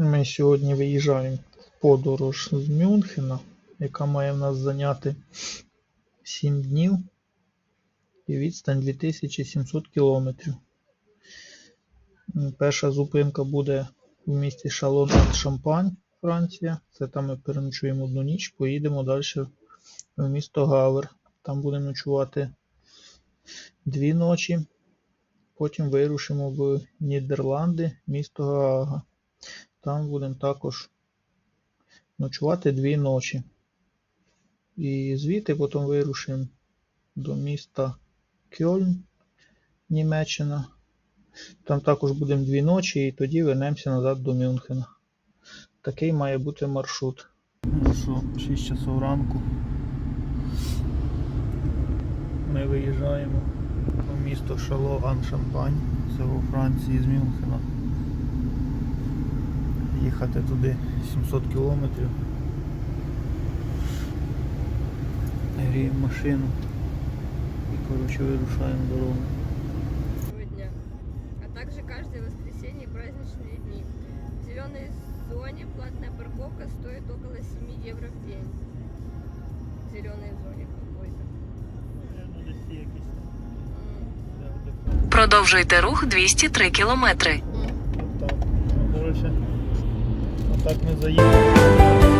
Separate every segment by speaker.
Speaker 1: Ми сьогодні виїжджаємо в подорож з Мюнхена, яка має в нас зайняти 7 днів і відстань 2700 кілометрів. Перша зупинка буде в місті Шалон Шампань, Франція. Це там ми переночуємо одну ніч, поїдемо далі в місто Гавер. Там будемо ночувати дві ночі. Потім вирушимо в Нідерланди, місто Гаага. Там будемо також ночувати дві ночі. І звідти потім вирушимо до міста Кьольн, Німеччина. Там також будемо дві ночі і тоді вернемося назад до Мюнхена. Такий має бути маршрут. Ну що, 6 часов ранку. Ми виїжджаємо в місто Шало Ан Шампань. Це у Франції з Мюнхена. Їхати туди 700 кілометрів. Гріємо машину і коротше вирушаємо дорогу.
Speaker 2: а также каждое воскресенье и праздничные дни. В зеленой зоне платная парковка стоит около 7 евро в день. В зеленой зоне какой-то.
Speaker 3: Продовжуйте рух 203 кілометри.
Speaker 2: М.
Speaker 1: Так, ну, коротше, отак ми заїхали.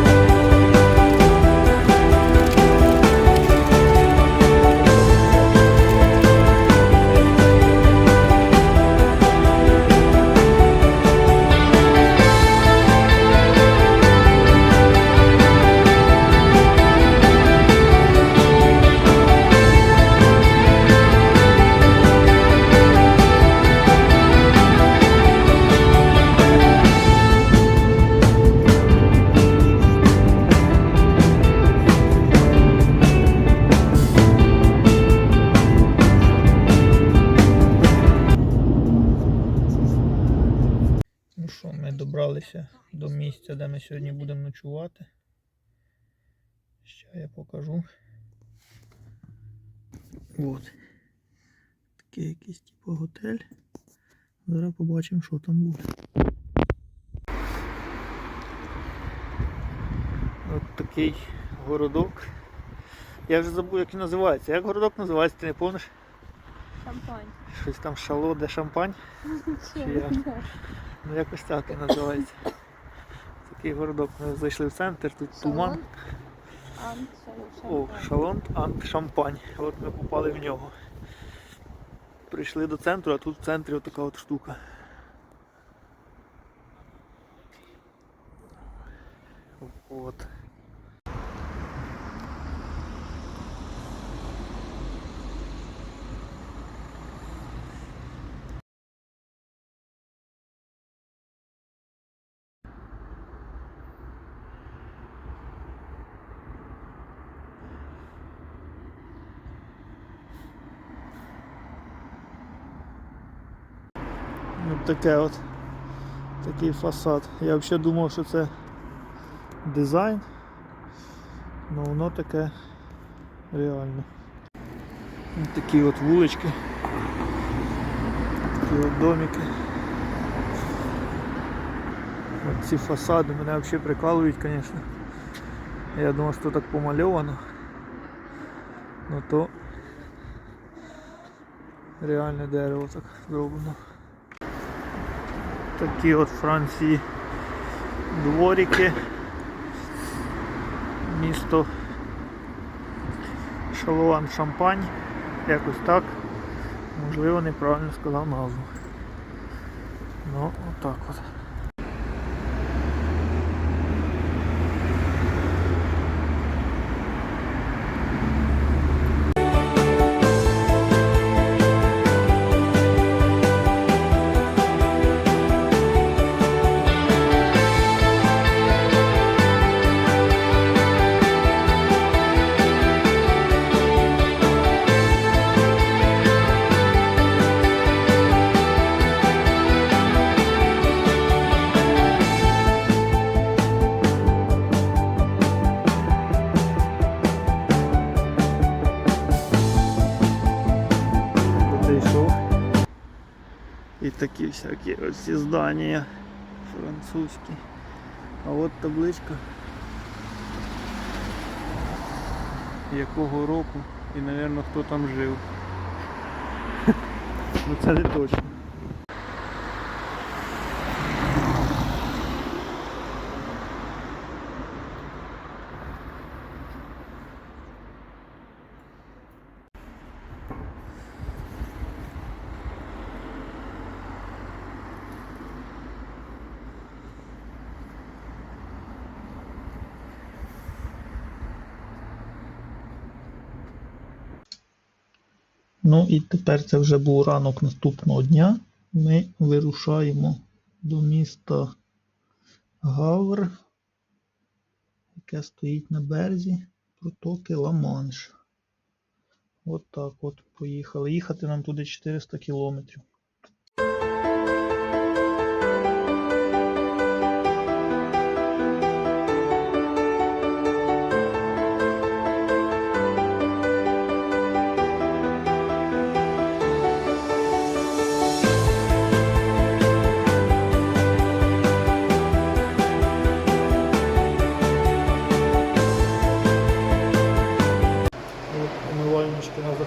Speaker 1: Ну що, ми добралися до місця, де ми сьогодні будемо ночувати. Ще я покажу. От. Такий якийсь типу готель. Зараз побачимо, що там буде. От такий городок. Я вже забув, як він називається. Як городок називається, ти не помниш?
Speaker 2: Шампань.
Speaker 1: Щось там шало де шампань. Чи? Ну якось так і називається. Такий городок. Ми зайшли в центр, тут туман. О, шалон Ант Шампань. От ми попали в нього. Прийшли до центру, а тут в центрі отака от штука. От. Таке от. Такий фасад. Я взагалі думав, що це дизайн. але воно таке реально. Ось такі от вулички. Такі от домики. От ці фасади мене взагалі прикалують, звісно. Я думав, що так помальовано. Ну то реальне дерево так зроблено. Такі от Франції дворики. Місто Шалуан Шампань. Якось так. Можливо, неправильно сказав назву. Ну, отак от. Всякі оці здання. Французький. А от табличка. Якого року і, мабуть, хто там жив. Ну це не точно. Ну і тепер це вже був ранок наступного дня. Ми вирушаємо до міста Гавр, яке стоїть на березі протоки Ла-Манш. От так от поїхали. Їхати нам туди 400 кілометрів.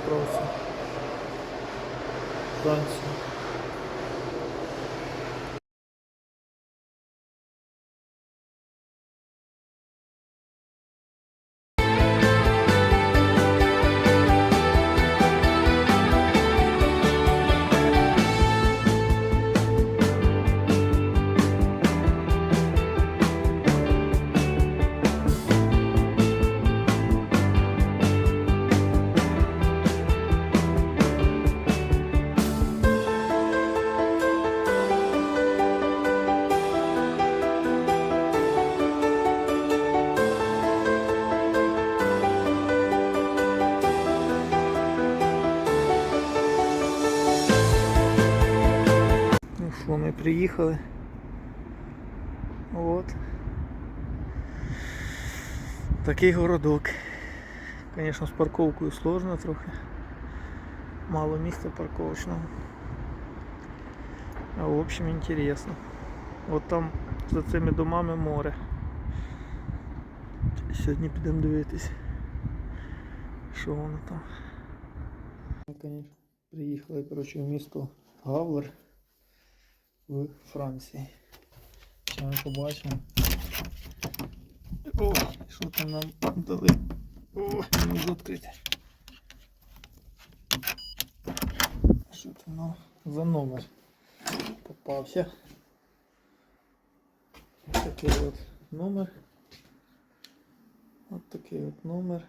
Speaker 1: Умивальнички на приїхали. От. Такий городок. Звісно, з парковкою сложно трохи. Мало місця парковочного. А в общем інтересно. От там за цими домами море. Сьогодні підемо дивитись. Що воно там. Ми, конечно, приїхали коротше, в місто Гавлер в Франції. Зараз ми побачимо. О, що там нам дали. О, не можу відкрити. Що це нам за номер попався? Ось такий от номер. От такий от номер.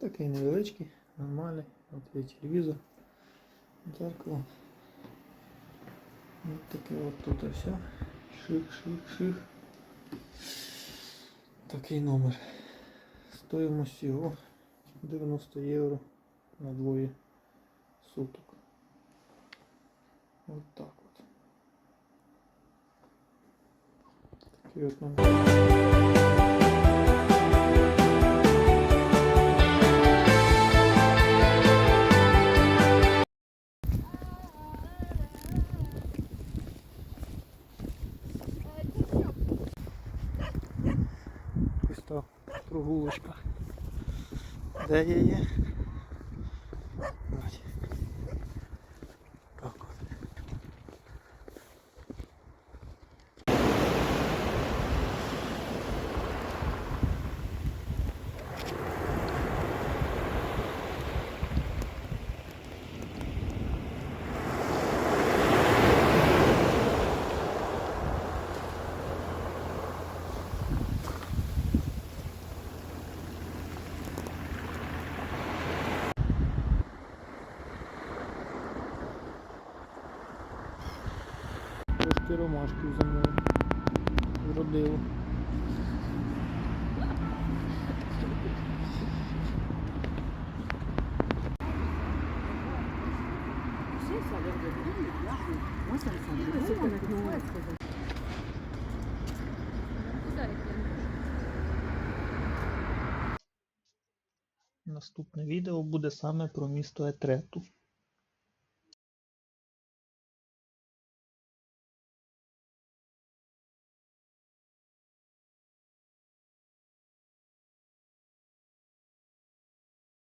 Speaker 1: Такий невеличкий, нормальний. От є телевізор, дзеркало. От таке от тут все. Шик, шик, шик. Такий номер. Стоїмость його 90 євро на двоє суток. От так от. Такий от номер. Де я є? Трошки ромашків замовив. Вродило. Наступне відео буде саме про місто Етрету.